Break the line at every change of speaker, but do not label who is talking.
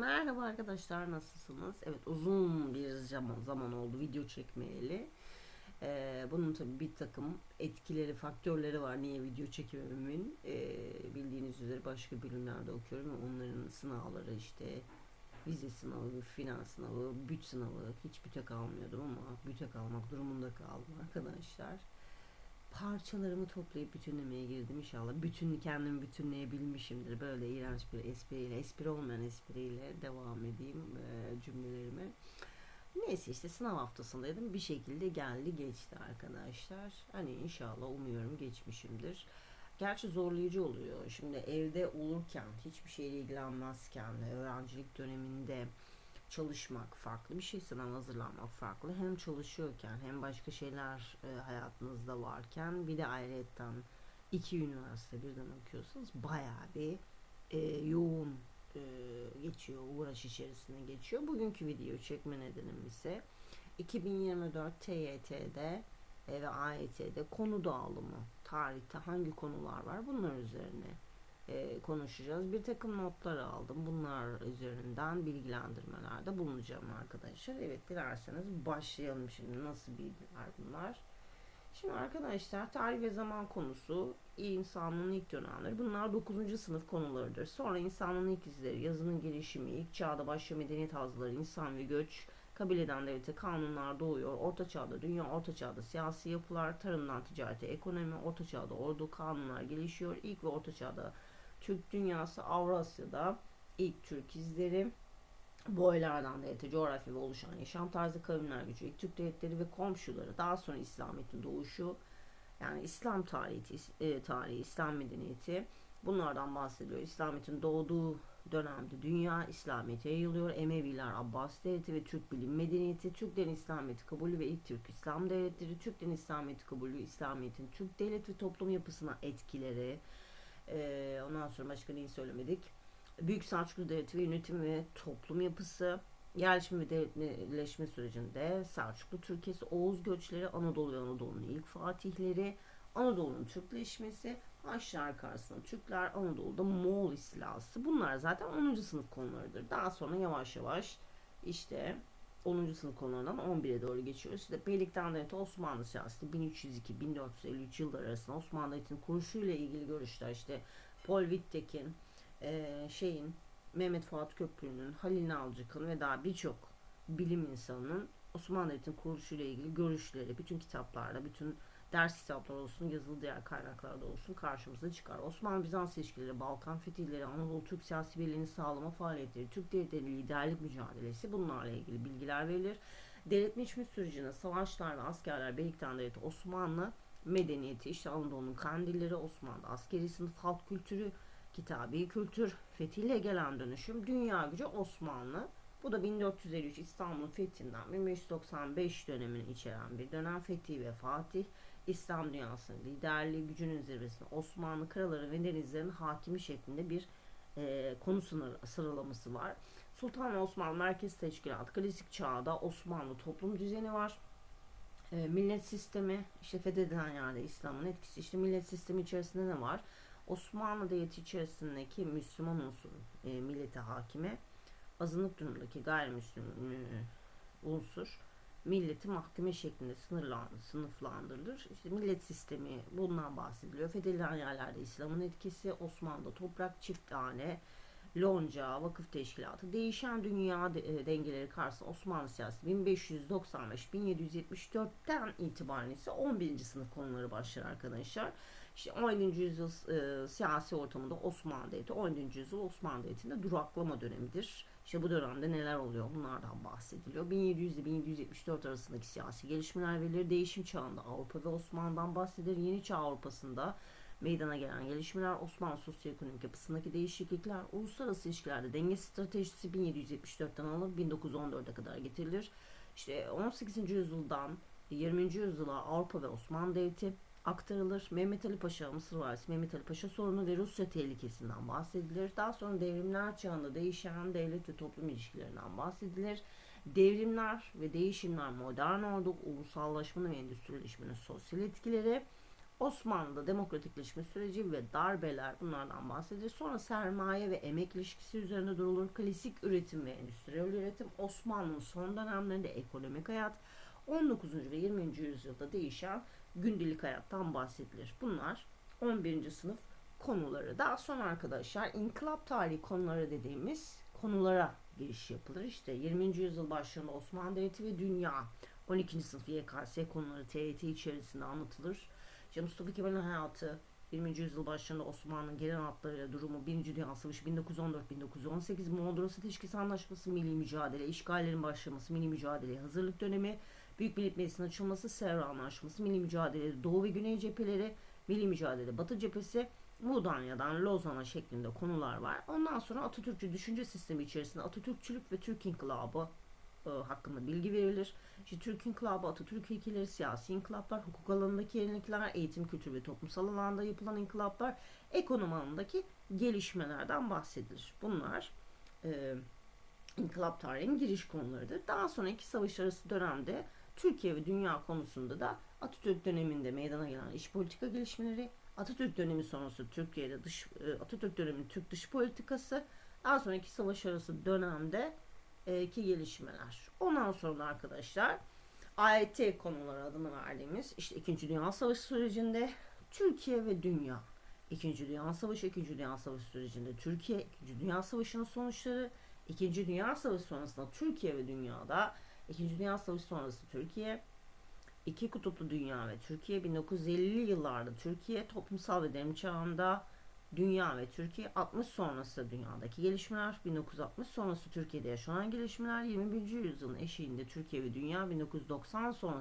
Merhaba arkadaşlar nasılsınız? Evet uzun bir zaman, zaman oldu video çekmeyeli. Ee, bunun tabi bir takım etkileri, faktörleri var niye video çekememin. Ee, bildiğiniz üzere başka bölümlerde okuyorum onların sınavları işte vize sınavı, finans sınavı, büt sınavı hiç büte kalmıyordum ama büte kalmak durumunda kaldım arkadaşlar parçalarımı toplayıp bütünlemeye girdim inşallah. Bütün kendimi bütünleyebilmişimdir. Böyle iğrenç bir espriyle, espri olmayan espriyle devam edeyim e, cümlelerime. Neyse işte sınav haftasındaydım. Bir şekilde geldi geçti arkadaşlar. Hani inşallah umuyorum geçmişimdir. Gerçi zorlayıcı oluyor. Şimdi evde olurken, hiçbir şeyle ilgilenmezken, öğrencilik döneminde çalışmak farklı bir şey, sınava hazırlanmak farklı. Hem çalışıyorken hem başka şeyler e, hayatınızda varken bir de ayrıyetten iki üniversite birden okuyorsanız bayağı bir e, yoğun e, geçiyor, uğraş içerisinde geçiyor. Bugünkü videoyu çekme nedenim ise 2024 TYT'de e, ve AYT'de konu dağılımı, tarihte hangi konular var bunlar üzerine e, konuşacağız. Bir takım notlar aldım. Bunlar üzerinden bilgilendirmelerde bulunacağım arkadaşlar. Evet dilerseniz başlayalım şimdi. Nasıl bilgiler bunlar? Şimdi arkadaşlar tarih ve zaman konusu insanlığın ilk dönemleri. Bunlar 9. sınıf konularıdır. Sonra insanlığın ilk izleri, yazının gelişimi, ilk çağda başlayan medeniyet hazları, insan ve göç, kabileden devlete kanunlar doğuyor. Orta çağda dünya, orta çağda siyasi yapılar, tarımdan ticarete, ekonomi, orta çağda ordu, kanunlar gelişiyor. İlk ve orta çağda Türk dünyası Avrasya'da ilk Türk izleri. Boylardan devlete coğrafya ve oluşan yaşam tarzı kavimler gücü, ilk Türk devletleri ve komşuları daha sonra İslamiyet'in doğuşu yani İslam tarihi, e, tarihi İslam medeniyeti. Bunlardan bahsediyor. İslamiyet'in doğduğu dönemde dünya İslamiyet'e yayılıyor. Emeviler, Abbas devleti ve Türk bilim medeniyeti, Türklerin İslamiyet'i kabulü ve ilk Türk İslam devletleri, Türklerin İslamiyet'i kabulü, İslamiyet'in Türk devlet ve toplum yapısına etkileri, ee, ondan sonra başka neyi söylemedik? Büyük Selçuklu Devleti ve yönetim ve toplum yapısı, yerleşme ve devletleşme sürecinde Selçuklu Türkiye'si, Oğuz göçleri, Anadolu ve Anadolu'nun ilk fatihleri, Anadolu'nun Türkleşmesi, Haçlılar karşısında Türkler, Anadolu'da Moğol istilası. Bunlar zaten 10. sınıf konularıdır. Daha sonra yavaş yavaş işte 10. sınıf konularından 11'e doğru geçiyoruz. İşte Beylikten Devleti Osmanlı siyaseti 1302-1453 yıllar arasında Osmanlı Devleti'nin kuruşuyla ilgili görüşler işte Paul Wittek'in e, şeyin Mehmet Fuat Köprülü'nün Halil Nalcık'ın ve daha birçok bilim insanının Osmanlı Devleti'nin kuruluşuyla ilgili görüşleri bütün kitaplarda, bütün ders kitapları olsun, yazılı diğer kaynaklarda olsun karşımıza çıkar. Osmanlı-Bizans ilişkileri, Balkan fetihleri, Anadolu Türk siyasi birliğini sağlama faaliyetleri, Türk devletleri liderlik mücadelesi bunlarla ilgili bilgiler verilir. Devletleşme sürecinde savaşlar ve askerler Beylikten Devleti Osmanlı medeniyeti, işte Anadolu'nun kandilleri, Osmanlı askeri sınıf, halk kültürü, kitabi kültür, fetihle gelen dönüşüm, dünya gücü Osmanlı. Bu da 1453 İstanbul'un fethinden 1595 dönemini içeren bir dönem fethi ve Fatih. İslam dünyasının liderliği gücünün zirvesinde Osmanlı kraları ve denizlerin hakimi şeklinde bir e, konu sıralaması var. Sultan Osmanlı Merkez Teşkilatı klasik çağda Osmanlı toplum düzeni var. E, millet sistemi işte fethedilen yerde İslam'ın etkisi işte millet sistemi içerisinde ne var? Osmanlı devleti içerisindeki Müslüman unsur e, millete hakime azınlık durumundaki gayrimüslim e, unsur milleti mahkeme şeklinde sınıflandırılır. İşte millet sistemi bundan bahsediliyor. Fethedilen yerlerde İslam'ın etkisi, Osmanlı'da toprak çift tane, lonca, vakıf teşkilatı, değişen dünya de, dengeleri karşısında Osmanlı siyaseti 1595-1774'ten itibaren ise 11. sınıf konuları başlar arkadaşlar. İşte 17. yüzyıl e, siyasi ortamında Osmanlı Devleti, 17. yüzyıl Osmanlı Devleti'nde duraklama dönemidir. İşte bu dönemde neler oluyor bunlardan bahsediliyor. 1700 ile 1774 arasındaki siyasi gelişmeler verilir. Değişim çağında Avrupa ve Osmanlı'dan bahsedilir. Yeni çağ Avrupa'sında meydana gelen gelişmeler, Osmanlı sosyoekonomik yapısındaki değişiklikler, uluslararası ilişkilerde denge stratejisi 1774'ten alınıp 1914'e kadar getirilir. İşte 18. yüzyıldan 20. yüzyıla Avrupa ve Osmanlı Devleti aktarılır. Mehmet Ali Paşa, Mısır valisi Mehmet Ali Paşa sorunu ve Rusya tehlikesinden bahsedilir. Daha sonra devrimler çağında değişen devlet ve toplum ilişkilerinden bahsedilir. Devrimler ve değişimler modern ordu, ulusallaşmanın ve endüstrileşmenin sosyal etkileri, Osmanlı'da demokratikleşme süreci ve darbeler bunlardan bahsedilir. Sonra sermaye ve emek ilişkisi üzerine durulur. Klasik üretim ve endüstriyel üretim Osmanlı'nın son dönemlerinde ekonomik hayat 19. ve 20. yüzyılda değişen gündelik hayattan bahsedilir. Bunlar 11. sınıf konuları. Daha sonra arkadaşlar inkılap tarihi konuları dediğimiz konulara giriş yapılır. İşte 20. yüzyıl başlarında Osmanlı Devleti ve Dünya 12. sınıf YKS konuları TYT içerisinde anlatılır. İşte Mustafa Kemal'in hayatı 20. yüzyıl başlarında Osmanlı'nın gelen hatlarıyla durumu 1. Dünya Savaşı 1914-1918 Mondros Ateşkes Anlaşması milli mücadele, işgallerin başlaması milli mücadeleye hazırlık dönemi, Büyük Millet Meclisi'nin açılması, Sevr Anlaşması, milli mücadele Doğu ve Güney cepheleri, milli mücadele Batı cephesi, Mudanya'dan Lozan'a şeklinde konular var. Ondan sonra Atatürkçü düşünce sistemi içerisinde Atatürkçülük ve Türk İnkılabı e, hakkında bilgi verilir. İşte Türk İnkılabı, Atatürk ilkeleri, siyasi inkılaplar, hukuk alanındaki yenilikler, eğitim, kültür ve toplumsal alanda yapılan inkılaplar, ekonomi alanındaki gelişmelerden bahsedilir. Bunlar e, inkılap tarihinin giriş konularıdır. Daha sonra iki savaş arası dönemde Türkiye ve dünya konusunda da Atatürk döneminde meydana gelen iç politika gelişmeleri, Atatürk dönemi sonrası Türkiye'de dış e, Atatürk dönemi Türk dış politikası, daha sonraki savaş arası dönemde ki gelişmeler. Ondan sonra arkadaşlar AYT konuları adını verdiğimiz işte 2. Dünya Savaşı sürecinde Türkiye ve dünya. 2. Dünya Savaşı, 2. Dünya Savaşı sürecinde Türkiye, 2. Dünya Savaşı'nın sonuçları, 2. Dünya Savaşı sonrasında Türkiye ve dünyada, 2. Dünya Savaşı sonrası Türkiye, iki kutuplu dünya ve Türkiye 1950'li yıllarda Türkiye toplumsal ve devrim çağında dünya ve Türkiye 60 sonrası dünyadaki gelişmeler 1960 sonrası Türkiye'de yaşanan gelişmeler 21. yüzyılın eşiğinde Türkiye ve dünya 1990 sonrası